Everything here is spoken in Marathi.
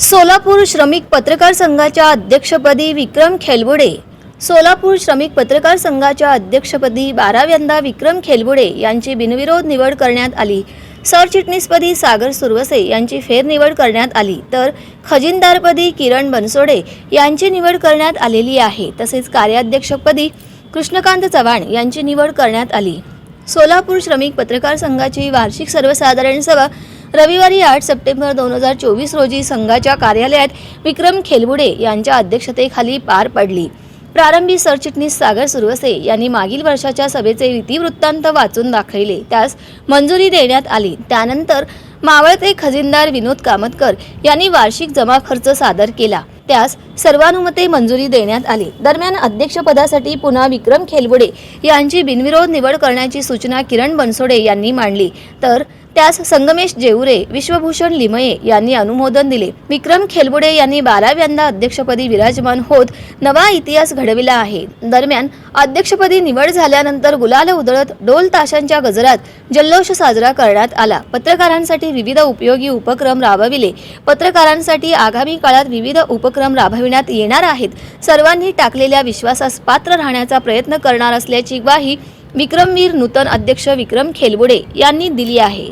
सोलापूर श्रमिक पत्रकार संघाच्या अध्यक्षपदी विक्रम खेलबुडे. सोलापूर श्रमिक पत्रकार संघाच्या अध्यक्षपदी बाराव्यांदा विक्रम खेलबुडे यांची बिनविरोध निवड करण्यात आली. सरचिटणीसपदी सागर सुरवसे यांची फेरनिवड करण्यात आली. तर खजिनदारपदी किरण बनसोडे यांची निवड करण्यात आलेली आहे. तसेच कार्याध्यक्षपदी कृष्णकांत चव्हाण यांची निवड करण्यात आली. सोलापूर श्रमिक पत्रकार संघाची वार्षिक सर्वसाधारण सभा रविवारी आठ सप्टेंबर दोन हजार चोवीस रोजी संघाच्या कार्यालयात विक्रम खेलबुडे यांच्या अध्यक्षतेखाली पार पडली. प्रारंभी सरचिटणीस सागर सुरवसे यांनी मागील वर्षाच्या सभेचे इतिवृत्तांत वाचून दाखविले. त्यास मंजुरी देण्यात आली. त्यानंतर मावळते खजिनदार विनोद कामतकर यांनी वार्षिक जमा खर्च सादर केला. त्यास सर्वानुमते मंजुरी देण्यात आली. दरम्यान अध्यक्षपदासाठी पुन्हा विक्रम खेलबुडे यांची बिनविरोध निवड करण्याची सूचना किरण बनसोडे यांनी मांडली. तर त्यास संगमेश जेवरे विश्वभूषण लिमये यांनी अनुमोदन दिले. विक्रम खेलबुडे यांनी बाराव्यांदा अध्यक्षपदी विराजमान होत नवा इतिहास घडविला आहे. दरम्यान अध्यक्षपदी निवड झाल्यानंतर गुलाल उधळत डोल ताशांच्या गजरात जल्लोष साजरा करण्यात आला. पत्रकारांसाठी विविध उपयोगी उपक्रम राबविले. पत्रकारांसाठी आगामी काळात विविध उपक्रम राबविण्यात येणार आहेत. सर्वांनी टाकलेल्या विश्वासास पात्र राहण्याचा प्रयत्न करणार असल्याची ग्वाही विक्रमवीर नूतन अध्यक्ष विक्रम खेलबुडे यांनी दिली आहे.